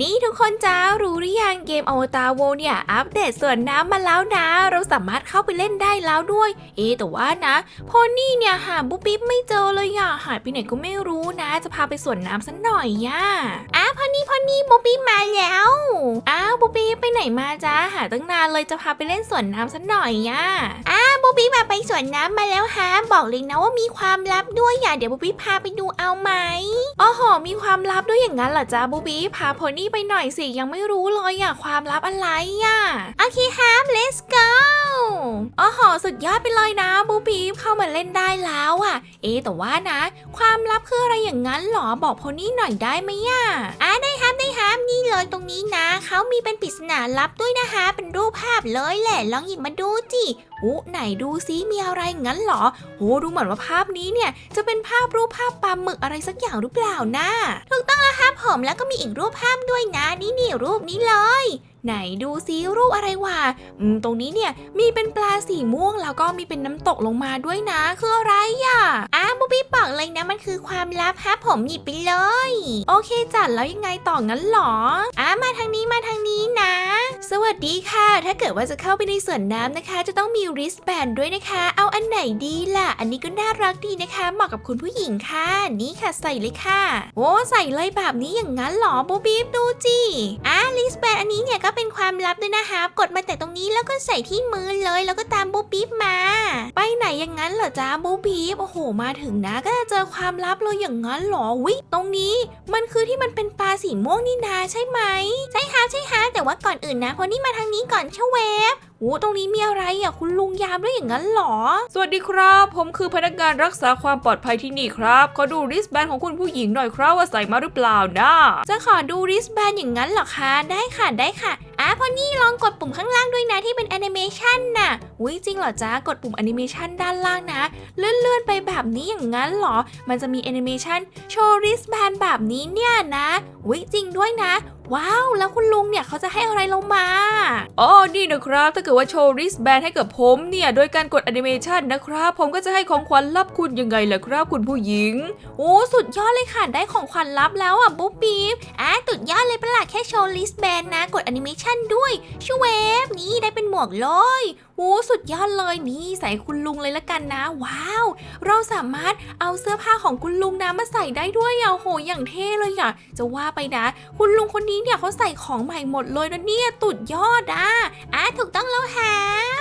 นี่ทุกคนจ้ารู้หรือยังเกมอวตารโวเนี่ย อัปเดตส่วนน้ำมาแล้วนะ เราสามารถเข้าไปเล่นได้แล้วด้วย เอแต่ว่านะ พอนี่เนี่ยหาบุ๊บปิ๊บไม่เจอเลยอะหายไปไหนก็ไม่รู้นะ จะพาไปสวนน้ำสักหน่อยย่าอ้าพอนี่พอนี่บุ๊บปิ๊บมาแล้วอ้าวบุ๊บปิ๊บไปไหนมาจ้าหาตั้งนานเลยจะพาไปเล่นสวนน้ำสักหน่อยย่าอ้าบุ๊บปิ๊บมาไปสวนน้ำมาแล้วฮะบอกเลยนะว่ามีความลับด้วยอย่าเดี๋ยวบุ๊บปิ๊บพาไปดูเอาไหมอ๋อหอมีความลับด้วยอย่างนั้นเหรอจ๊ะบูบี้พาโพนี่ไปหน่อยสิยังไม่รู้เลยอะความลับอะไรอะโอเคครับ let's go อ๋อหอสุดยอดไปเลยนะบูบีเข้ามาเล่นได้แล้วอะเอ๊แต่ว่านะ ความลับคืออะไรอย่างนั้นหรอบอกโพนี่หน่อยได้ไหมอะอะได้ครับได้ครับนี่ เลยตรงนี้นะ เขามีเป็นปริศนาลับด้วยนะคะ เป็นรูปภาพเลยแหละ ลองหยิบมาดูจิอู้ไหนดูซิมีอะไรงั้นเหรอโหดูเหมือนว่าภาพนี้เนี่ย จะเป็นภาพรูปภาพปลาหมึกอะไรสักอย่างหรือเปล่านะถูกต้องแล้วครับผมแล้วก็มีอีกรูปภาพด้วยนะ นี่นี่รูปนี้เลย ไหนดูซิรูปอะไรวะตรงนี้เนี่ยมีเป็นปลาสีม่วงแล้วก็มีเป็นน้ำตกลงมาด้วยนะ คืออะไรอะอ้าบูบี้บอกเลยนะมันคือความลับฮะผมหยิบไปเลย โอเคจัดแล้วยังไงต่องั้นหรออ้ามาทางนี้มาทางนี้นะ สวัสดีค่ะ ถ้าเกิดว่าจะเข้าไปในสวนน้ำนะคะ จะต้องมี wristband ด้วยนะคะ เอาอันไหนดีล่ะ อันนี้ก็น่ารักดีนะคะ เหมาะกับคุณผู้หญิงค่ะ นี่ค่ะใส่เลยค่ะ โอ้ใส่เลยแบบนี้อย่างนั้นหรอบูบี้ดูจิอะ wristband อันนี้เนี่ยก็เป็นความลับด้วยนะคะกดมาแต่ตรงนี้แล้วก็ใส่ที่มือเลย แล้วก็ตามบูบี้มา ไปไหนอย่างนั้นเหรอจ๊ะบูบี้โอ้โห มาถึงนะก็จะเจอความลับเลยอย่างนั้นเหรอวิตรงนี้มันคือที่มันเป็นปลาสีม่วงนี่นาใช่ไหมใช่ค่ะใช่ค่ะแต่ว่าก่อนอื่นนะพอนี่มาทางนี้ก่อนชะเวฟโอ้ตรงนี้มีอะไรอะคุณลุงยามด้วยอย่างนั้นเหรอ สวัสดีครับ ผมคือพนักงานรักษาความปลอดภัยที่นี่ครับ ขอดูริสแบนของคุณผู้หญิงหน่อยครับว่าใส่มาหรือเปล่านะ จะขอดูริสแบนอย่างนั้นเหรอคะ ได้ค่ะได้ค่ะ อะพอนี่ลองกดปุ่มข้างล่างด้วยนะที่เป็นแอนิเมชันน่ะอุ้ยจริงเหรอจ๊ะกดปุ่มแอนิเมชันด้านล่างนะ เลื่อนๆไปแบบนี้อย่างนั้นเหรอ มันจะมีแอนิเมชันโชว์ริสแบนแบบนี้เนี่ยนะอุ้ยจริงด้วยนะว้าว แล้วคุณลุงเนี่ยเขาจะให้อะไรเรามา อ๋อ นี่นะครับ ถ้าเกิดว่าโชว์ริสแบนให้กับผมเนี่ย โดยการกดแอนิเมชันนะครับ ผมก็จะให้ของขวัญรับคุณยังไงล่ะครับ คุณผู้หญิง โอ้ สุดยอดเลยค่ะ ได้ของขวัญลับแล้วอะ บุ๊บบีบอะสุดยอดเลยประหลาดแค่โชว์ลิสแบนนะ กดแอนิเมชันด้วยชเวฟนี่ได้เป็นหมวกเลย โอ้สุดยอดเลยนี่ใส่คุณลุงเลยละกันนะ ว้าว เราสามารถเอาเสื้อผ้าของคุณลุงนะมาใส่ได้ด้วยอะโหอย่างเท่เลยอะจะว่าไปนะ คุณลุงคนนี้เนี่ยเขาใส่ของใหม่หมดเลยนะเนี่ยตุดยอดอะอะถูกต้องแล้วฮะ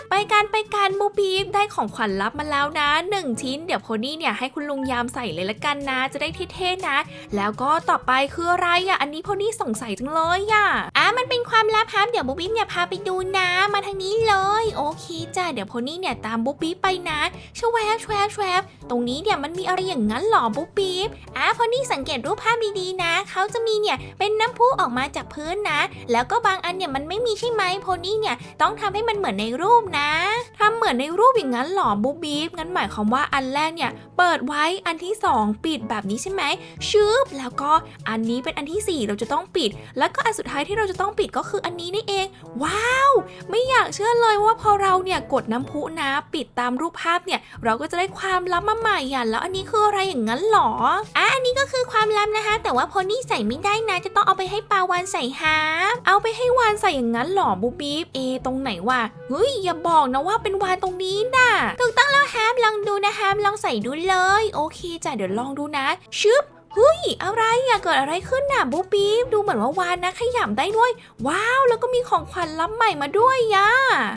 ไปการไปการบูบีบได้ของขวัญลับมาแล้วนะหนึ่งชิ้น เดี๋ยวโพนี่เนี่ยให้คุณลุงยามใส่เลยละกันนะ จะได้เท่ๆนะ แล้วก็ต่อไปคืออะไรอะอันนี้โพนี่สงสัยจังเลยอะอะมันเป็นความลับครับเดี๋ยวบูบีบเนี่ยพาไปดูนะ มาทางนี้เลยโอเคจ้ะเดี๋ยวโพนี่เนี่ยตามบูบีบไปนะชวบชวบชวบตรงนี้เนี่ยมันมีอะไรอย่างนั้นหรอบูบีบอะโพนี่สังเกตรูปภาพดีๆนะเขาจะมีเนี่ยเป็นน้ำพุออกมาจากพื้นนะ แล้วก็บางอันเนี่ยมันไม่มีใช่ไหมโพนี่เนี่ยต้องทำให้มันเหมือนในรูปนะทำเหมือนในรูปอย่างนั้นหรอบูบีบงั้นหมายความว่าอันแรกเนี่ยเปิดไว้อันที่สองปิดแบบนี้ใช่ไหมชึบแล้วก็อันนี้เป็นอันที่ 4 เราจะต้องปิด แล้วก็อันสุดท้ายที่เราจะต้องปิดก็คืออันนี้นี่เอง ว้าว ไม่อยากเชื่อเลยว่าพอเราเนี่ยกดน้ำพุนะปิดตามรูปภาพเนี่ยเราก็จะได้ความลับมาใหม่อะแล้วอันนี้คืออะไรอย่างนั้นหรออะอันนี้ก็คือความลับนะคะ แต่ว่าพอนี่ใส่ไม่ได้นะจะต้องเอาไปให้ปลาวานใส่ฮาร์ปเอาไปให้วานใส่อย่างนั้นหรอบูบีบเอตรงไหนวะเฮ้ยอย่าบอกนะว่าเป็นวานตรงนี้น่ะถูกต้องแล้วฮาร์ปลองดูนะฮาร์ปลองใส่ดูเลย โอเคจ้ะเดี๋ยวลองดูนะชึบ เฮ้ย อะไรอะเกิดอะไรขึ้นน่ะบูปีบดูเหมือนว่าวานนะขยำได้ด้วย ว้าว แล้วก็มีของขวัญลับใหม่มาด้วยยะ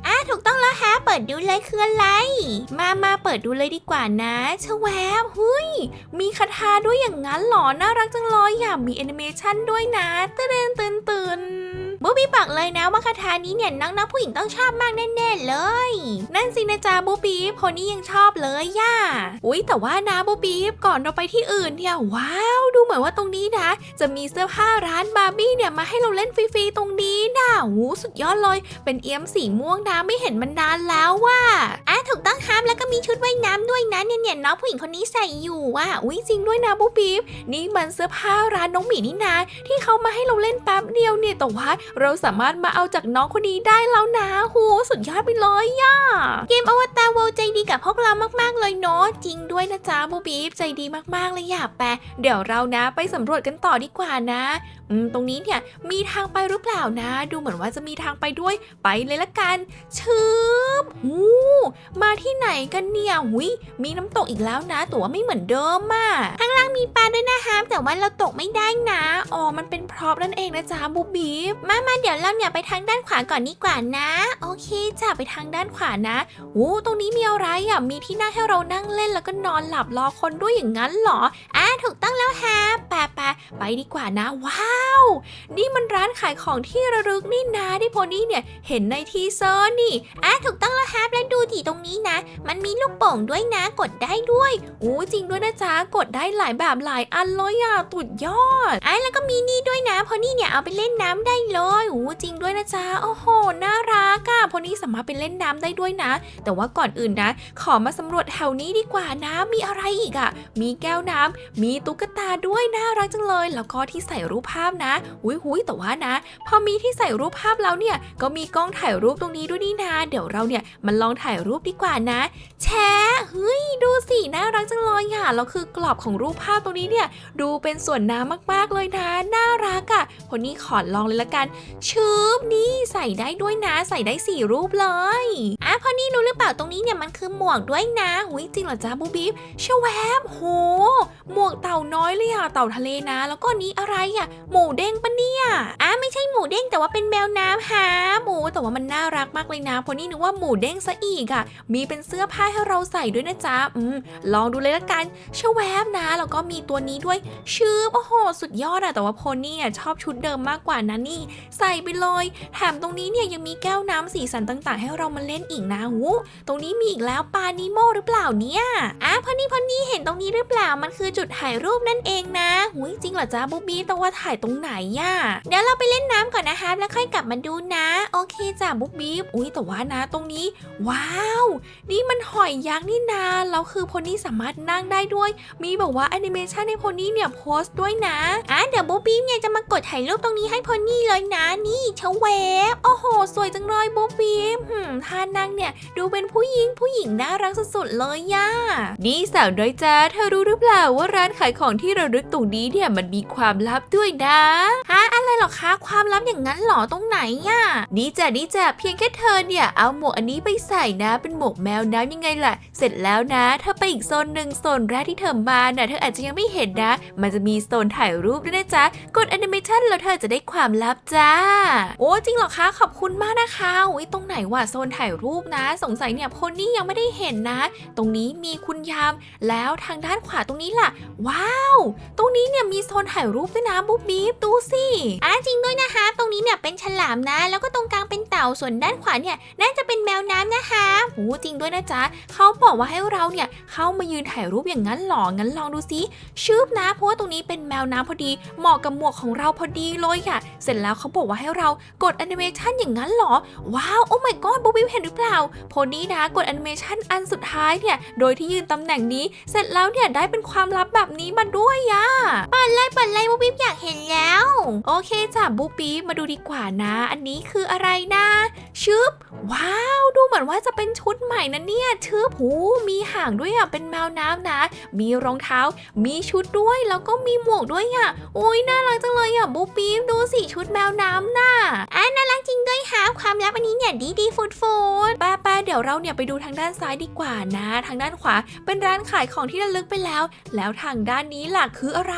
อะถูกต้องแล้วฮะ เปิดดูเลยคืออะไร มามาเปิดดูเลยดีกว่านะชวแวบเฮ้ย มีคาถาด้วยอย่างนั้นหรอ น่ารักจังเลยอยากมีแอนิเมชันด้วยนะเตือนตื่นตื่น บูบี้บอกเลยนะว่าคาถานี้เนี่ยน้องๆผู้หญิงต้องชอบมากแน่ๆเลย นั่นสินะจ๊ะบูบี้พอนี่ยังชอบเลยย่าอุ๊ยแต่ว่านะบูบี้ก่อนเราไปที่อื่นเนี่ยว้าวดูเหมือนว่าตรงนี้นะ จะมีเสื้อผ้าร้านบาร์บี้เนี่ยมาให้เราเล่นฟรีๆตรงนี้นะหูสุดยอดเลยเป็นเอี้ยมสีม่วงนะไม่เห็นมันนานแล้วว่ะอะถูกต้องครับแล้วก็มีชุดว่ายน้ำด้วยนะเนี่ยเนี่ยน้องผู้หญิงคนนี้ใส่อยู่ว่ะอุ้ยจริงด้วยนะบูบี้นี่มันเสื้อผ้าร้านน้องหมีนี่นะที่เขามาให้เราเล่นแป๊บเดียวเนี่ยแต่ว่าเราสามารถมาเอาจากน้องคนนี้ได้แล้วนะโหสุดยอดไปเลยย่าเกมอวตารโวใจดีกับพวกเรามากๆเลยเนาะจริงด้วยนะจ๊ะบูบีฟใจดีมากๆเลยอย่าแปะเดี๋ยวเรานะไปสำรวจกันต่อดีกว่านะอืมตรงนี้เนี่ยมีทางไปหรือเปล่านะ ดูเหมือนว่าจะมีทางไปด้วยไปเลยละกันชืบหูมาที่ไหนกันเนี่ยหุยมีน้ำตกอีกแล้วนะแต่ว่าไม่เหมือนเดิมอะข้างล่างมีปลาด้วยนะคะแต่ว่าเราตกไม่ได้นะอ๋อมันเป็นพร็อพนั่นเองนะจ๊ะบูบีฟมามาเดี๋ยวเราเนี่ยไปทางด้านขวาก่อนดีกว่านะ โอเคจ้ะไปทางด้านขวานะโอ้ตรงนี้มีอะไรอะมีที่นั่งให้เรานั่งเล่นแล้วก็นอนหลับรอคนด้วยอย่างนั้นเหรออะถูกต้องแล้วฮะแปะแปะไปดีกว่านะ ว้าว นี่มันร้านขายของที่ระลึกนี่นะที่โพนี่เนี่ยเห็นในทีเซอร์นี่อะถูกต้อง มันมีลูกโป่งด้วยนะกดได้ด้วยโอ้จริงด้วยนะจ๊ะกดได้หลายแบบหลายอันเลยอะตุดยอดไอะแล้วก็มีนี่ด้วยนะเพราะนี่เนี่ยเอาไปเล่นน้ำได้เลยโอ้จริงด้วยนะจ๊ะโอ้โหน่ารักอะเพราะนี่สามารถไปเล่นน้ำได้ด้วยนะ แต่ว่าก่อนอื่นนะ ขอมาสำรวจแถวนี้ดีกว่านะมีอะไรอีกอะ มีแก้วน้ำมีตุ๊กตาด้วยน่ารักจังเลย แล้วก็ที่ใส่รูปภาพนะหุยหุยแต่ว่านะ พอมีที่ใส่รูปภาพแล้วเนี่ยก็มีกล้องถ่ายรูปตรงนี้ด้วยนี่นะเดี๋ยวเราเนี่ยมันลองถ่ายรูปดีกว่านะ แชะเฮ้ยดูสิน่ารักจังเลยอะแล้วคือกรอบของรูปภาพตรงนี้เนี่ย ดูเป็นส่วนน้ำมากๆเลยนะ น่ารักอะ่ะพอนี่ขอลองเลยละกันชืบนี่ใส่ได้ด้วยนะ ใส่ได้สี่รูปเลยอะพอนี่รู้หรือเปล่าตรงนี้เนี่ยมันคือหมวกด้วยนะหุยจริงเหรอจ๊ะบูบีฟชวแวบโห หมวกเต่าน้อยเลยอะเต่าทะเลนะ แล้วก็นี้อะไรอะหมูเด้งปะเนี่ยอะไม่ใช่หมูเด้งแต่ว่าเป็นแมวน้ำฮะหมูแต่ว่ามันน่ารักมากเลยนะพราะนี่นึกว่าหมูเด้งซะอีกอะมีเป็นเสื้อผ้าให้เราใส่ด้วยนะจ๊ะอืมลองดูเลยละกันชแวบนะ แล้วก็มีตัวนี้ด้วยชื่อโอ้โห สุดยอดอะแต่ว่าโพนี่อะชอบชุดเดิมมากกว่านะนี่ ใส่ไปเลยแถมตรงนี้เนี่ยยังมีแก้วน้ำสีสันต่าง ๆ ให้เรามาเล่นอีกนะหูตรงนี้มีอีกแล้วปลานิโมหรือเปล่าเนี่ยอะพอนี่พอนี่เห็นตรงนี้หรือเปล่ามันคือจุดถ่ายรูปนั่นเองนะหุยจริงเหรอจ๊ะบูบี้แต่ว่าถ่ายตรงไหนอะเดี๋ยวเราไปเล่นน้ำก่อนนะคะแล้วค่อยกลับมาดูนะ โอเคจ้ะบูบี้อุ้ยแต่ว่านะตรงนี้ ว้าวนี่มันหอยยักษ์นี่นาแล้วคือโพนี่สามารถนั่งได้ด้วย มีแบบว่าแอนิเมชันให้โพนี่เนี่ยโพสต์ด้วยนะอะเดี๋ยวบูบี้เนี่ยจะมากดถ่ายรูปตรงนี้ให้โพนี่เลยนะนี่เชวเวฟโอ้โห สวยจังเลยบูบี้หืมท่านั่งเนี่ย ดูเป็นผู้หญิงผู้หญิงน่ารักสุดๆเลยย่านี่สาวน้อยจ้าเธอรู้หรือเปล่าว่าร้านขายของที่ระลึกตรงนี้เนี่ยมันมีความลับด้วยนะฮะอะไรหรอคะความลับอย่างนั้นหรอตรงไหนย่ะนี่จ้ะนี่จ้ะเพียงแค่เธอเนี่ยเอาหมวกอันนี้ไปใส่นะเป็นหมวกแมวน้ำยังไงล่ะ เสร็จแล้วนะเธอไปอีกโซนหนึ่งโซนแรกที่เธอมาน่ะเธออาจจะยังไม่เห็นนะ มันจะมีโซนถ่ายรูปด้วยนะจ๊ะ กดแอนิเมชันแล้วเธอจะได้ความลับจ้า โอ้จริงเหรอคะ ขอบคุณมากนะคะอุ้ยตรงไหนวะโซนถ่ายรูปนะ สงสัยเนี่ยโพนี่ยังไม่ได้เห็นนะ ตรงนี้มีคุณยาม แล้วทางด้านขวาตรงนี้ล่ะ ว้าว ตรงนี้เนี่ยมีโซนถ่ายรูปด้วยนะบุ๊บบีบดูสิอะจริงด้วยนะคะ ตรงนี้เนี่ยเป็นฉลามนะ แล้วก็ตรงกลางเป็นเต่าส่วนด้านขวาเนี่ยน่าจะเป็นแมวน้ำนะคะโอ้จริงด้วยนะจ๊ะเขาบอกว่าให้เราเนี่ยเข้ามายืนถ่ายรูปอย่างนั้นหรองั้นลองดูสิชืบนะเพราะว่าตรงนี้เป็นแมวน้ำพอดีเหมาะกับหมวกของเราพอดีเลยค่ะ เสร็จแล้วเขาบอกว่าให้เรากดแอนิเมชันอย่างนั้นเหรอ ว้าวโอ้ my god บุ๊บบิวเห็นหรือเปล่าโพนี้นะกดแอนิเมชันอันสุดท้ายเนี่ยโดยที่ยืนตำแหน่งนี้ เสร็จแล้วเนี่ยได้เป็นความลับแบบนี้มาด้วยอะเปิดเลยเปิดเลยบุ๊บบิวอยากเห็นแล้ว โอเคจ้ะบุ๊บบิวมาดูดีกว่านะ อันนี้คืออะไรนะชึบว้าว ดูเหมือนว่าจะเป็นชุดใหม่นะเนี่ยชึบหูมีหางด้วยอะเป็นแมวน้ำนะ มีรองเท้า มีชุดด้วยแล้วก็มีหมวกด้วยอะโอ้ยน่ารักจังเลยอะบุ๊บปีมดูสิชุดแมวน้ำน่ะอะน่ารักจริงด้วยค่ะความลับอันนี้เนี่ยดีดีฟูดฟูดป้าป้าเดี๋ยวเราเนี่ยไปดูทางด้านซ้ายดีกว่านะ ทางด้านขวาเป็นร้านขายของที่ระลึกไปแล้ว แล้วทางด้านนี้ล่ะคืออะไร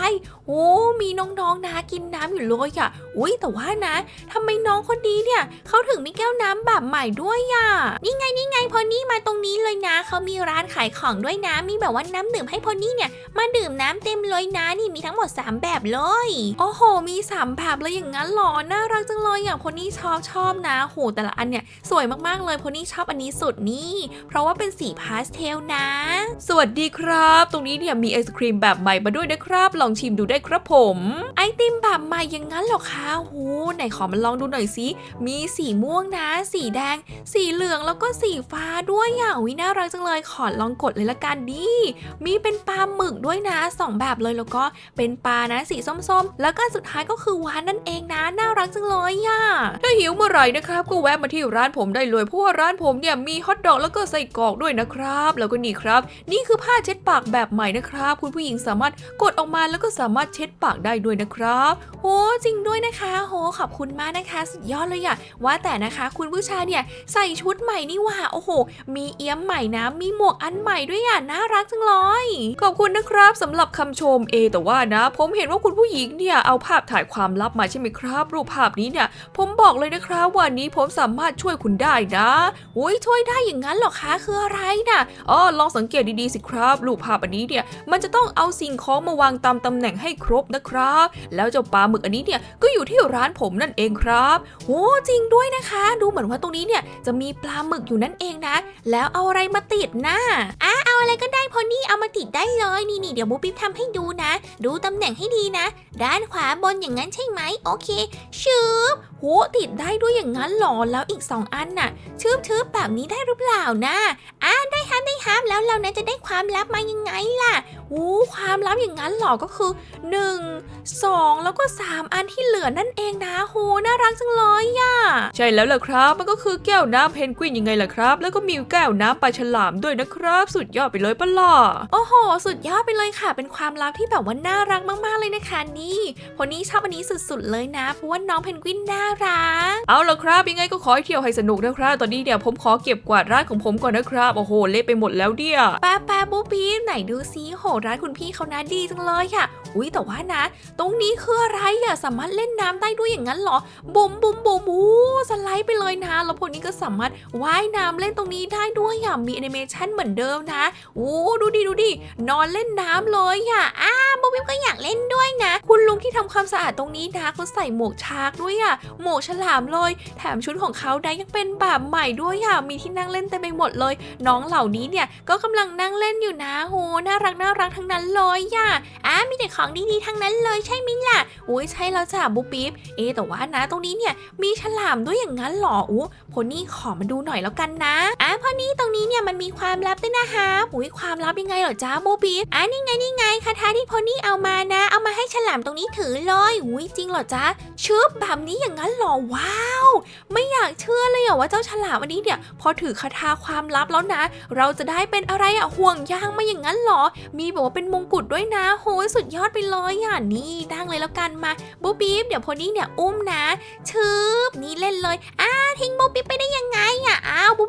โอ้มีน้องๆนะกินน้ำอยู่เลยอะ อุ้ยแต่ว่านะทำไมน้องคนนี้เนี่ยเขาถึงมีแก้วน้ำแบบใหม่ด้วยอะ นี่ไงนี่ไงพอนี่มาตรงนี้เลยนะเขามีร้านขายของด้วยนะ มีแบบว่าน้ำดื่มให้พอนี่เนี่ย มาดื่มน้ำเต็มเลยนะนี่มีทั้งหมด 3 แบบเลย โอ้โห มี3แบบเลยอย่างนั้นหรอน่ารักจังเลยอย่างพอนี่ชอบชอบนะโหแต่ละอันเนี่ยสวยมากๆเลยพอนี่ชอบอันนี้สุดนี่ เพราะว่าเป็นสีพาสเทลนะ สวัสดีครับ ตรงนี้เนี่ยมีไอศครีมแบบใหม่มาด้วยนะครับ ลองชิมดูได้ครับผม ไอติมแบบใหม่อย่างนั้นหรอคะโหไหนขอมาลองดูหน่อยสิมีสีม่วงนะ สีแดง สีเหลืองแล้วก็สีฟ้าด้วยอะวิน่ารักจังเลยขอลองกดเลยละกันดิมีเป็นปลาหมึกด้วยนะสองแบบเลยแล้วก็เป็นปลานะสีส้มๆ แล้วก็สุดท้ายก็คือวานนั่นเองนะน่ารักจังเลยอะถ้าหิวเมื่อไหร่นะครับก็แวะมาที่ร้านผมได้เลยเพราะว่าร้านผมเนี่ยมีฮอทดอกแล้วก็ใส่กรอกด้วยนะครับ แล้วก็นี่ครับ นี่คือผ้าเช็ดปากแบบใหม่นะครับ คุณผู้หญิงสามารถกดออกมาแล้วก็สามารถเช็ดปากได้ด้วยนะครับโหจริงด้วยนะคะโหขอบคุณมากนะคะ สุดยอดเลยอะว่าแต่นะคะคุณผู้ชายเนี่ยใส่ชุดใหม่นี่หว่าโอ้โห มีเอี้ยมใหม่นะ มีหมวกอันใหม่ด้วยอะน่ารักจังเลยขอบคุณนะครับสำหรับคำชมเอแต่ว่านะ ผมเห็นว่าคุณผู้หญิงเนี่ยเอาภาพถ่ายความลับมาใช่ไหมครับ รูปภาพนี้เนี่ย ผมบอกเลยนะครับวันนี้ผมสามารถช่วยคุณได้นะโอ้ยช่วยได้อย่างนั้นหรอคะคืออะไรน่ะอ๋อลองสังเกตดีๆสิครับ รูปภาพอันนี้เนี่ยมันจะต้องเอาสิ่งของมาวางตามตำแหน่งให้ครบนะครับ แล้วเจ้าปลาหมึกอันนี้เนี่ยก็อยู่ที่ร้านผมนั่นเองครับโอ้จริงด้วยนะคะ ดูเหมือนว่าตรงนี้เนี่ยจะมีปลาหมึกอยู่นั่นเองนะ แล้วเอาอะไรมาติดนะอะเอาอะไรก็ได้พอนี่เอามาติดได้เลยนี่นี่เดี๋ยวบุ๊บปิ๊บทำให้ดูนะ ดูตำแหน่งให้ดีนะ ด้านขวาบนอย่างนั้นใช่ไหมโอเคชืบ โหติดได้ด้วยอย่างนั้นเหรอแล้วอีกสองอันน่ะ ชืบชืบแบบนี้ได้หรือเปล่านะอะได้ฮัมได้ฮัมแล้วเรานะจะได้ความลับมายังไงล่ะโอ้ความลับอย่างนั้นเหรอก็คือ 1 2 แล้วก็ 3 อันที่เหลือนั่นเองนะโหน่ารักจังเลยอะใช่แล้วล่ะครับ มันก็คือแก้วน้ำเพนกวินยังไงล่ะครับ แล้วก็มีแก้วน้ำปลาฉลามด้วยนะครับ สุดยอดไปเลยปะล่ะโอ้โห สุดยอดไปเลยค่ะ เป็นความลับที่แบบว่าน่ารักมากๆเลยนะคะนี่คนนี้ชอบอันนี้สุดๆเลยนะเพราะว่าน้องเพนกวินน่ารัก เอาล่ะครับยังไงก็ขอให้เที่ยวให้สนุกนะครับตอนนี้เนี่ยผมขอเก็บกวาดร้านของผมก่อนนะครับโอ้โหเละไปหมดแล้วเดียป้าป้าบูปีไหนดูซิโหร้านคุณพี่เขานะดีจังเลยค่ะ อุ้ยแต่ว่านะ ตรงนี้คืออะไรอะสามารถเล่นน้ำได้ด้วยอย่างนั้นเหรอบุ๋มบุ๋มบุ๋มอู้สไลด์ไปเลยนะแล้วพวกนี้ก็สามารถว่ายน้ำเล่นตรงนี้ได้ด้วยอย่างมีแอนิเมชันเหมือนเดิมนะอู้ดูดิดูดินอนเล่นน้ำเลยอะอ้าบูบิมก็อยากเล่นด้วยนะ คุณลุงที่ทำความสะอาดตรงนี้นะเขาใส่หมวกชาร์กด้วยอะหมวกฉลามเลย แถมชุดของเขาได้ยังเป็นแบบใหม่ด้วยอะมีที่นั่งเล่นเต็มไปหมดเลย น้องเหล่านี้เนี่ยก็กำลังนั่งเล่นอยู่นะโหน่ารักน่ารักทั้งนั้นเลยอะอะมีแต่ของดีๆทั้งนั้นเลยใช่ไหมล่ะอุ้ยใช่แล้วจ้ะบุ๊ปิ๊บเอแต่ว่านะตรงนี้เนี่ยมีฉลามด้วยอย่างนั้นเหรออู้พอนี่ขอมาดูหน่อยแล้วกันนะอะพอนี่ตรงนี้เนี่ยมันมีความลับด้วยนะคะอุ้ยความลับยังไงเหรอจ้าบุ๊ปิ๊บอะนี่ไงนี่ไงคาถาที่พอนี่เอามานะ เอามาให้ฉลามตรงนี้ถือเลยอุ้ยจริงเหรอจ๊ะชึบแบบนี้อย่างนั้นเหรอว้าว ไม่อยากเชื่อเลยอะว่าเจ้าฉลามอันนี้เนี่ย พอถือคาถาความลับแล้วนะ เราจะได้เป็นอะไรอะห่วงยางมาอย่างนั้นเหรอ มีบอกว่าเป็นมงกุฎด้วยนะโหยสุดยอดไปเลยอะนี่ดังเลยแล้วกันมาบูบีบเดี๋ยวพอนี่เนี่ยอุ้มนะชืบนี่เล่นเลยอ้าทิ้งบูบีบไปได้ยังไงอะ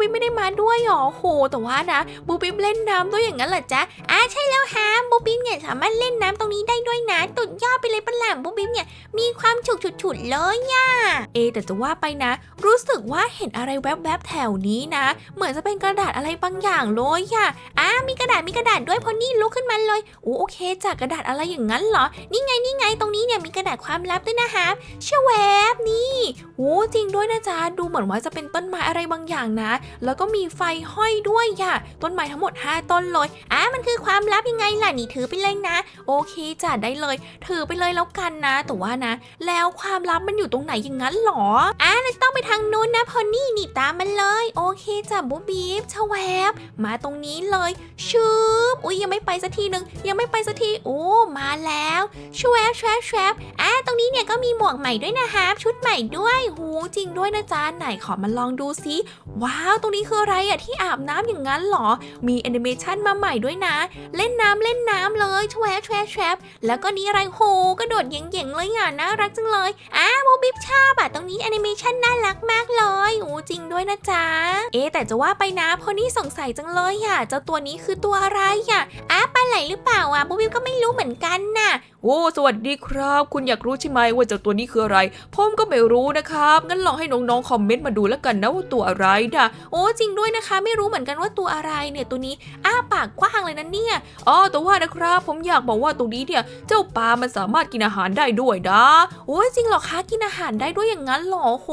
อ้าวบูบีบไม่ได้มาด้วยหรอโหแต่ว่านะบูบีบเล่นน้ำด้วยอย่างนั้นเหรอจ๊ะอ้าใช่แล้วฮะบูบีบเนี่ยสามารถเล่นน้ำตรงนี้ได้ด้วยนะตุดยอดไปเลยปะหล่ะบูบีบเนี่ยมีความฉุกฉุดๆเลยอะเอแต่จะว่าไปนะ รู้สึกว่าเห็นอะไรแวบๆแถวนี้นะ เหมือนจะเป็นกระดาษอะไรบางอย่างเลยอะอะมีกระดาษมีกระดาษด้วยพอนี่ลุกขึ้นมาเลยโอ้โอเคจากกระดาษอะไรอย่างนั้นเหรอนี่ไงนี่ไงตรงนี้เนี่ยมีกระดาษความลับด้วยนะคะเชอแวบนี่โอ้จริงด้วยนะจ๊ะดูเหมือนว่าจะเป็นต้นไม้อะไรบางอย่างนะแล้วก็มีไฟห้อยด้วยอะต้นไม้ทั้งหมด 5 ต้นเลยอะมันคือความลับยังไงล่ะนี่ถือไปเลยนะ โอเคจ้ะได้เลย ถือไปเลยแล้วกันนะ แต่ว่านะ แล้วความลับมันอยู่ตรงไหนอย่างนั้นหรออะต้องไปทางนู้นนะพอนี่นี่ตามมันเลย โอเคจ้ะบูบีฟชแวบมาตรงนี้เลยชืบอุ้ยยังไม่ไปสักทีหนึ่งยังไม่ไปสักทีโอ้มาแล้วชวบชวบชวบอะตรงนี้เนี่ยก็มีหมวกใหม่ด้วยนะคะชุดใหม่ด้วยหูจริงด้วยนะจ๊ะไหนขอมาลองดูซิว้าวตรงนี้คืออะไรอะที่อาบน้ำอย่างนั้นเหรอ มีแอนิเมชันมาใหม่ด้วยนะ เล่นน้ำเล่นน้ำเลยแชวบชวบชวแล้วก็นี่อะไรโหกระโดดเย่งๆเลยอะน่ารักจังเลยอ้าวบิ๊บชอบอะตรงนี้แอนิเมชันน่ารักมากเลยโอ้จริงด้วยนะจ๊ะเอ๊แต่จะว่าไปนะพอนี่สงสัยจังเลยอะเจ้าตัวนี้คือตัวอะไรอะอ้าปลาไหลหรือเปล่าอะบูบิ๊บก็ไม่รู้เหมือนกันน่ะโอ้สวัสดีครับ คุณอยากรู้ใช่ไหมว่าเจ้าตัวนี้คืออะไรผมก็ไม่รู้นะครับงั้นลองให้น้องๆคอมเมนต์มาดูแล้วกันนะว่าตัวอะไรนะโอ้จริงด้วยนะคะ ไม่รู้เหมือนกันว่าตัวอะไรเนี่ยตัวนี้อ้าปากกว้างเลยนะเนี่ยอ๋อแต่ว่านะครับ ผมอยากบอกว่าตรงนี้เนี่ยเจ้าปลามันสามารถกินอาหารได้ด้วยนะโอ้จริงเหรอคะกินอาหารได้ด้วยอย่างนั้นหรอโห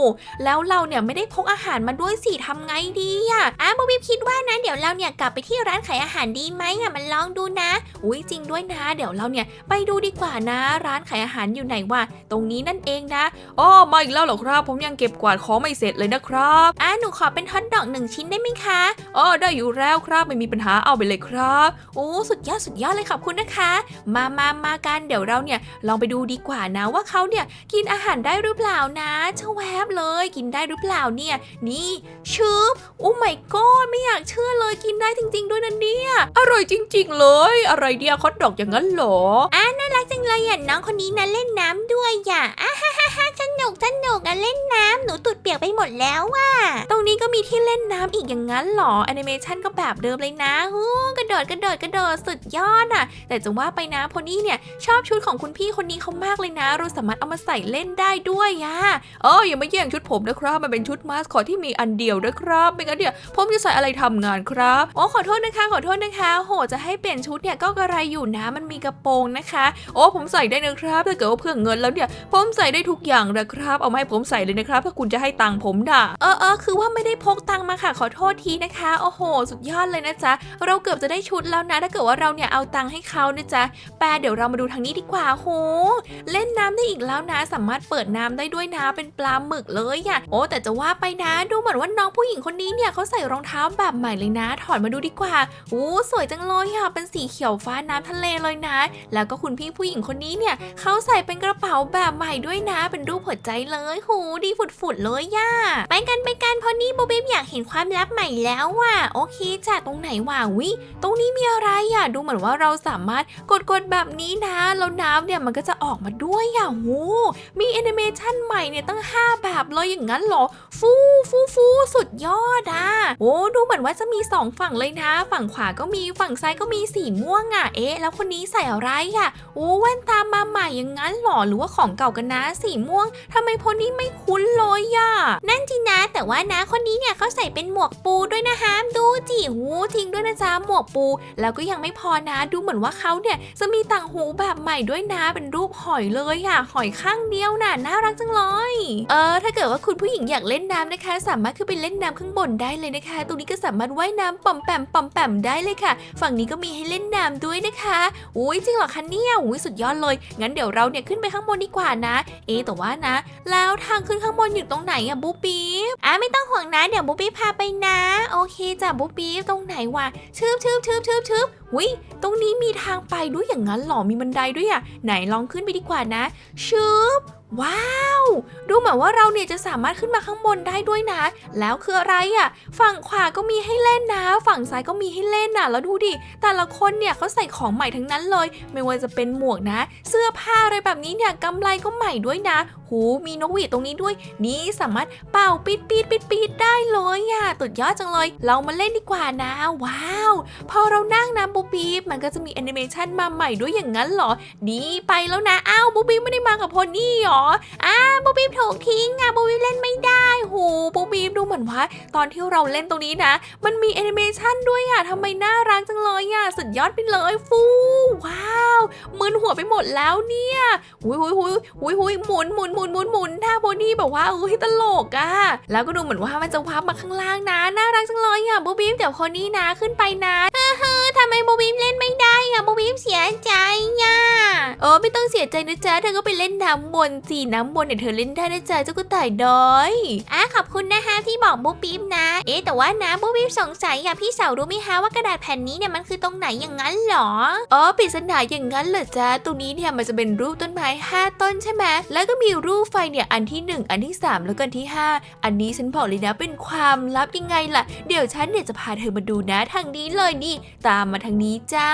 แล้วเราเนี่ยไม่ได้พกอาหารมาด้วยสิทำไงดีอะอะบูบิ๊บคิดว่านะเดี๋ยวเราเนี่ยกลับไปที่ร้านขายอาหารดีไหมอะมันลองดูนะอุ้ยจริงด้วยนะ เดี๋ยวเราเนี่ยไปดูดีกว่านะ ร้านขายอาหารอยู่ไหนวะตรงนี้นั่นเองนะอ๋อมาอีกแล้วเหรอครับ ผมยังเก็บกวาดของไม่เสร็จเลยนะครับอะหนูขอเป็นฮอทดอกหนึ่งชิ้นได้ไหมคะอ๋อได้อยู่แล้วครับไม่มีปัญหาเอาไปเลยครับโอ้สุดยอดสุดยอดเลยขอบคุณนะคะ มามามากันเดี๋ยวเราเนี่ยลองไปดูดีกว่านะว่าเขาเนี่ยกินอาหารได้หรือเปล่านะชแวบบเลยกินได้หรือเปล่าเนี่ย นี่ชืบโอ้ไม่ก็ไม่อยากเชื่อเลยกินได้จริง ๆ ด้วยนะเนี่ยอร่อยจริง ๆ เลย อะไรเดียคอทดอกอย่างนั้นเหรออะน่ารักจังเลยอะน้องคนนี้นะเล่นน้ำด้วยอะอะฮ่าฮ่าฮ่าสนุกสนุกอะเล่นน้ำหนูตุดเปียกไปหมดแล้วอะตรงนี้ก็มีที่เล่เล่นน้ำอีกอย่างนั้นหรอแอนิเมชันก็แบบเดิมเลยนะฮู้กระโดดกระโดดกระโดดสุดยอดอะ แต่จะว่าไปนะพอนี่เนี่ยชอบชุดของคุณพี่คนนี้เขามากเลยนะ เราสามารถเอามาใส่เล่นได้ด้วยอะเอออย่ามาแย่งชุดผมนะครับ มันเป็นชุดมาสคอตที่มีอันเดียวนะครับ ไม่งั้นเนี่ยผมจะใส่อะไรทำงานครับโอ้ขอโทษนะคะ ขอโทษนะคะ โหจะให้เปลี่ยนชุดเนี่ยก็กระไรอยู่นะมันมีกระโปรงนะคะ โอ้ผมใส่ได้นะครับถ้าเกิดว่าเพื่อเงินแล้วเนี่ยผมใส่ได้ทุกอย่างนะครับ เอามาให้ผมใส่เลยนะครับ ถ้าคุณจะให้ตังค์ผมด่าเออเออคือว่าไม่ได้พกตังค์มาค่ะ ขอโทษทีนะคะ โอ้โห สุดยอดเลยนะจ๊ะ เราเกือบจะได้ชุดแล้วนะ ถ้าเกิดว่าเราเนี่ยเอาตังค์ให้เขานะจ๊ะแปลเดี๋ยวเรามาดูทางนี้ดีกว่าโห เล่นน้ำได้อีกแล้วนะ สามารถเปิดน้ำได้ด้วยนะเป็นปลาหมึกเลยอะโอ้แต่จะว่าไปนะ ดูเหมือนว่าน้องผู้หญิงคนนี้เนี่ยเขาใส่รองเท้าแบบใหม่เลยนะ ถอดมาดูดีกว่าโอ้สวยจังเลยอะเป็นสีเขียวฟ้าน้ำทะเลเลยนะ แล้วก็คุณพี่ผู้หญิงคนนี้เนี่ยเขาใส่เป็นกระเป๋าแบบใหม่ด้วยนะ เป็นรูปหัวใจเลยโหดีฝุดๆเลยย่าไปกันไปกันพราะนี่โบเบมอยากเห็นความลับใหม่แล้วว่ะโอเคจ้ะตรงไหนวะวิตรงนี้มีอะไรอะดูเหมือนว่าเราสามารถกดกดแบบนี้นะแล้วน้ำเนี่ยมันก็จะออกมาด้วยอะโหมีแอนิเมชันใหม่เนี่ยตั้ง 5 แบบเลยอย่างนั้นเหรอ ฟูฟูฟูสุดยอดอะโอ้ดูเหมือนว่าจะมีสองฝั่งเลยนะ ฝั่งขวาก็มีฝั่งซ้ายก็มีสีม่วงอะเอ๊ะแล้วคนนี้ใส่อะไรอะโอ้แว่นตามาใหม่อย่างนั้นเหรอหรือว่าของเก่ากันนะสีม่วงทำไมพอนี้ไม่คุ้นเลยอะนั่นจริงนะแต่ว่านะคนนี้เนี่ยเขาใส่เป็นหมวกปูด้วยนะฮะดูจิหูจริงด้วยนะจ๊ะหมวกปู แล้วก็ยังไม่พอนะดูเหมือนว่าเขาเนี่ยจะมีต่างหูแบบใหม่ด้วยนะเป็นรูปหอยเลยอะหอยข้างเดียวน่ะน่ารักจังเลยเออ ถ้าเกิดว่าคุณผู้หญิงอยากเล่นน้ำนะคะ สามารถขึ้นไปเล่นน้ำข้างบนได้เลยนะคะ ตรงนี้ก็สามารถว่ายน้ำปอมแปมปอมแปมได้เลยค่ะ ฝั่งนี้ก็มีให้เล่นน้ำด้วยนะคะอุ้ยจริงเหรอคะเนี่ยอุ้ยสุดยอดเลย งั้นเดี๋ยวเราเนี่ยขึ้นไปข้างบนดีกว่านะ เอแต่ว่านะ แล้วทางขึ้นข้างบนอยู่ตรงไหนอะบูปีบอะไม่ต้องห่วงนะเดี๋ยวบูปีพาไปนะ โอเคจ้ะบูปีบตรงไหนวะชืบชืบชืบชืบชืบ หุยตรงนี้มีทางไปด้วยอย่างนั้นหรอ มีบันไดด้วยอะไหนลองขึ้นไปดีกว่านะชืบว้าว ดูเหมือนว่าเราเนี่ยจะสามารถขึ้นมาข้างบนได้ด้วยนะ แล้วคืออะไรอะฝั่งขวาก็มีให้เล่นนะ ฝั่งซ้ายก็มีให้เล่นนะแล้วดูดิ แต่ละคนเนี่ยเขาใส่ของใหม่ทั้งนั้นเลย ไม่ว่าจะเป็นหมวกนะ เสื้อผ้าอะไรแบบนี้เนี่ยกำไรก็ใหม่ด้วยนะ หูมีนกหวีดตรงนี้ด้วย นี่สามารถเป่าปีดปีดปีดปีดได้เลยอะตุดยอดจังเลย เรามาเล่นดีกว่านะ ว้าว พอเรานั่งนะบบีบมันก็จะมีแอนิเมชันมาใหม่ด้วยอย่างนั้นเหรอนี่ไปแล้วนะ อ้าวบูบีบไม่ได้มากับโพนี่หรอ อ้าวบูบีบถูกทิ้งอะบูบีบเล่นไม่ได้หูบูบีบดูเหมือนว่า ตอนที่เราเล่นตรงนี้นะ มันมีแอนิเมชันด้วยอะทำไมน่ารักจังเลยอะสุดยอดไปเลยฟูว้าวมึนหัวไปหมดแล้วเนี่ยหุยหุยหุยหุยหุยหมุนหมุนหมุนหมุนหมุนท่าโพนี่แบบว่าอุ้ยตลกอะแล้วก็ดูเหมือนว่ามันจะวับมาข้างล่างนะ น่ารักจังเลยอะบูบีมเดี๋ยวโพนี่นะขึ้นไปนะเฮ้อ ออไม่ต้องเสียใจนะจ๊ะเธอก็ไปเล่นน้ำบนสิน้ำบนเนี่ยเธอเล่นได้นะจ๊ะเจ้ากระต่ายน้อยอะขอบคุณนะคะที่บอกบูบีมนะ เอ๊แต่ว่านะบูบีมสงสัยอะพี่สาวรู้ไหมคะว่ากระดาษแผ่นนี้เนี่ยมันคือตรงไหนอย่างนั้นเหรออ๋อปริศนาอย่างนั้นเหรอจ๊ะตรงนี้เนี่ยมันจะเป็นรูปต้นไม้5ต้นใช่ไหมแล้วก็มีรูปไฟเนี่ยอันที่ 1 อันที่ 3 แล้วก็อันที่ 5 อันนี้ฉันบอกเลยนะเป็นความลับยังไงล่ะ เดี๋ยวฉันเนี่ยจะพาเธอมาดูนะทางนี้เลยนี่ ตามมาทางนี้จ้า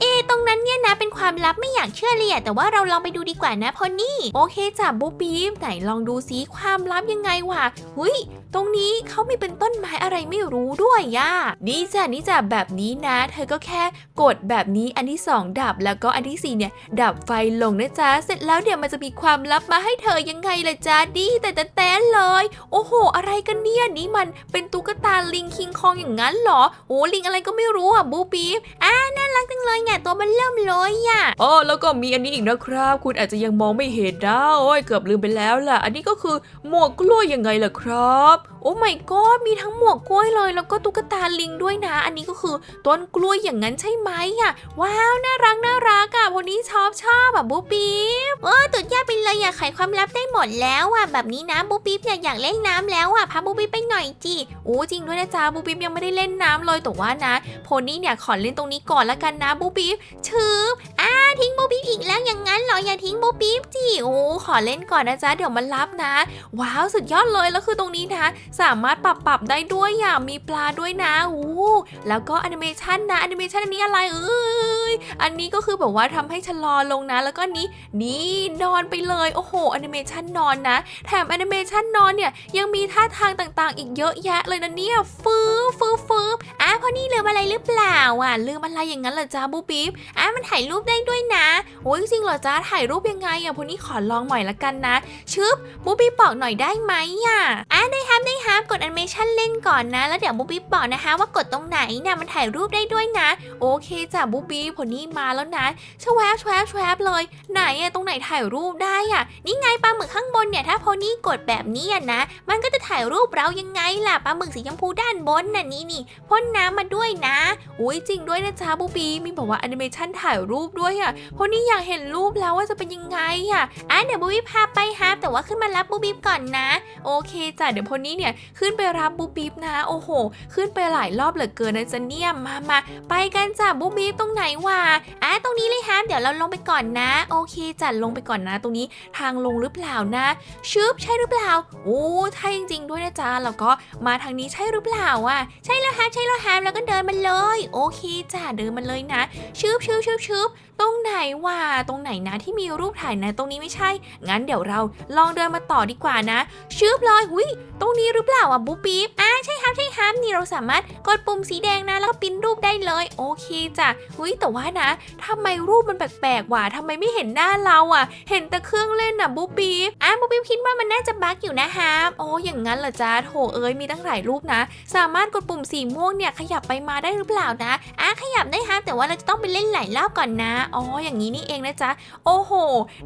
เอตรงนั้นเนี่ยนะเป็นความลับไม่อยากเชื่อเลยอะแต่ว่าเราลองไปดูดีกว่านะพอนี่ โอเคจ้ะบูบีมไหนลองดูซิความลับยังไงวะหุย ตรงนี้เขามีเป็นต้นไม้อะไรไม่รู้ด้วยย่านี่จ้ะนี่จ้ะแบบนี้นะ เธอก็แค่กดแบบนี้อันที่ 2 ดับแล้วก็อันทีสี่4 เนี่ย ดับไฟลงนะจ๊ะ เสร็จแล้วเดี๋ยวมันจะมีความลับมาให้เธอยังไงล่ะจ๊ะดีแต่แต่แต่เลย โอ้โห อะไรกันเนี่ยนี่มันเป็นตุ๊กตาลิงคิงคองอย่างนั้นเหรอโอ้ลิงอะไรก็ไม่รู้อะบูปีอ่าน่ารักจังเลยเนี่ยตัวมันเริ่มเลยอะอ๋อแล้วก็มีอันนี้อีกนะครับ คุณอาจจะยังมองไม่เห็นนะโอ้ยเกือบลืมไปแล้วล่ะ อันนี้ก็คือหมวกกล้วยยังไงล่ะครับ up โอ้ไม่ก็มีทั้งหมวกกล้วยเลย แล้วก็ตุ๊กตาลิงด้วยนะ อันนี้ก็คือต้นกล้วยอย่างนั้นใช่ไหมอะ ว้าวน่ารักน่ารักอะวันนี้ชอบชอบอะบูปีบเออตุดยอดไปเลยอยากไขความลับได้หมดแล้วอะแบบนี้นะบูปีบอยากอยากเล่นน้ำแล้วอะพาบูปีบไปหน่อยจีโอ้จริงด้วยนะจ๊ะบูปีบยังไม่ได้เล่นน้ำเลยแต่ว่านะโพนี่เนี่ยขอเล่นตรงนี้ก่อนละกันนะบูบีฟชืบอ่าทิ้งบูบีฟอีกแล้วอย่างนั้นเหรออย่าทิ้งบูบีฟจิโอ้ขอเล่นก่อนนะจ๊ะเดี๋ยวมันรับนะ ว้าวสุดยอดเลยแล้วคือตรงนี้นะสามารถปรับปรับได้ด้วยอย่างมีปลาด้วยนะอู้แล้วก็แอนิเมชันนะแอนิเมชันอันนี้อะไรเอ้ยอันนี้ก็คือแบบว่าทำให้ชะลอลงนะ แล้วก็นี้นี่นอนไปเลยโอ้โหแอนิเมชันนอนนะ แถมแอนิเมชันนอนเนี่ยยังมีท่าทางต่างๆ อีกเยอะแยะเลยนะเนี่ยฟืบฟืบฟืบอะพอนี่ลืมอะไรหรือเปล่าอะลืมอะไรอย่างนั้นเหรอจ้าบูบีบอะมันถ่ายรูปได้ด้วยนะโอ้ยจริงเหรอจ้าถ่ายรูปยังไงอะพอนี่ขอลองหน่อยละกันนะชึบบูบี้บอกหน่อยได้ไหมอะอะได้ครับได้ครับกดแอนิเมชันเล่นก่อนนะ แล้วเดี๋ยวบูบี้บอกนะคะ ว่ากดตรงไหนเนี่ยมันถ่ายรูปได้ด้วยนะ โอเคจ้ะบูบี้ผลนี้มาแล้วนะชวบชวบชวบเลย ไหนอะตรงไหนถ่ายรูปได้อะนี่ไงปลาหมึกข้างบนเนี่ยถ้าโพนี่กดแบบนี้อะนะ มันก็จะถ่ายรูปเรายังไงล่ะปลาหมึกสีชมพูด้านบนน่ะนี่นี่พ่นน้ำมาด้วยนะอุ้ยจริงด้วยนะจ๊ะบูบี้มีบอกว่าแอนิเมชันถ่ายรูปด้วยอะโพนี่อยากเห็นรูปแล้วว่าจะเป็นยังไงอะอะเดี๋ยวบูบี้พาไปฮะแต่ว่าขึ้นมารับบูบี้ก่อนนะ โอเคจ้ะเดี๋ยวโพนี่เนี่ยขึ้นไปรับบูบี้นะ โอ้โห ขึ้นไปหลายรอบเหลือเกินนะจะเนี่ยมามาไปกันจ้ะบูบี้ตรงไหนวะอะตรงนี้เลยฮะเดี๋ยวเราลงไปก่อนนะ โอเคจ้ะลงไปก่อนนะ ตรงนี้ทางลงหรือเปล่านะชึบใช่หรือเปล่าโอ้ใช่จริงๆด้วยนะจ๊ะแล้วก็มาทางนี้ใช่หรือเปล่าอะใช่แล้วฮะใช่แล้วฮะแล้วก็เดินมาเลย โอเคจ้ะเดินมาเลยนะชึบชึบชึบชึบตรงไหนวะตรงไหนนะที่มีรูปถ่ายนะ ตรงนี้ไม่ใช่ งั้นเดี๋ยวเราลองเดินมาต่อดีกว่านะชึบเลยหุยตรงนี้หรือเปล่าอะบุ๊บปิ๊บอ่าใช่ครับใช่ครับนี่เราสามารถกดปุ่มสีแดงนะแล้วก็ปิ้นรูปได้เลยโอเคจ้ะหุยแต่ว่านะทำไมรูปมันแปลกๆว่ะทำไมไม่เห็นหน้าเราอะ เห็นแต่เครื่องเล่นอะบุ๊บปิ๊บอะบุ๊บปิ๊บคิดว่ามันน่าจะบั๊กอยู่นะครับโอ้อย่างนั้นเหรอจ๊ะโถเอ้ยมีตั้งหลายรูปนะ สามารถกดปุ่มสีม่วงเนี่ยขยับไปมาได้หรือเปล่านะอะขยับได้ฮะแต่ว่าเราจะต้องไปเล่นหลายรอบก่อนนะอ๋ออย่างนี้นี่เองนะจ๊ะโอ้โห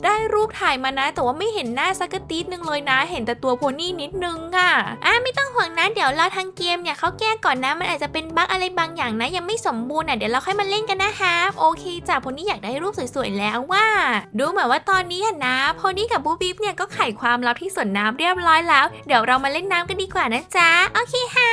ได้รูปถ่ายมานะ แต่ว่าไม่เห็นหน้าสักตีดนึงเลยนะ เห็นแต่ตัวโพนี่นิดนึงอะ่ะอาไม่ต้องห่วงนะเดี๋ยวเราทางเกมเนี่ยเขาแก้ก่อนนะ มันอาจจะเป็นบั๊กอะไรบางอย่างนะ ยังไม่สมบูรณ์อะเดี๋ยวเราค่อยมาเล่นกันนะฮะโอเคจ้ะพอนี่อยากได้รูปสวยๆแล้วว่า ดูเหมือนว่าตอนนี้นะพอนี่กับบูบิฟเนี่ยก็ไขความลับที่สวนน้ำเรียบร้อยแล้ว เดี๋ยวเรามาเล่นน้ำกันดีกว่านะจ๊ะโอเคค่ะ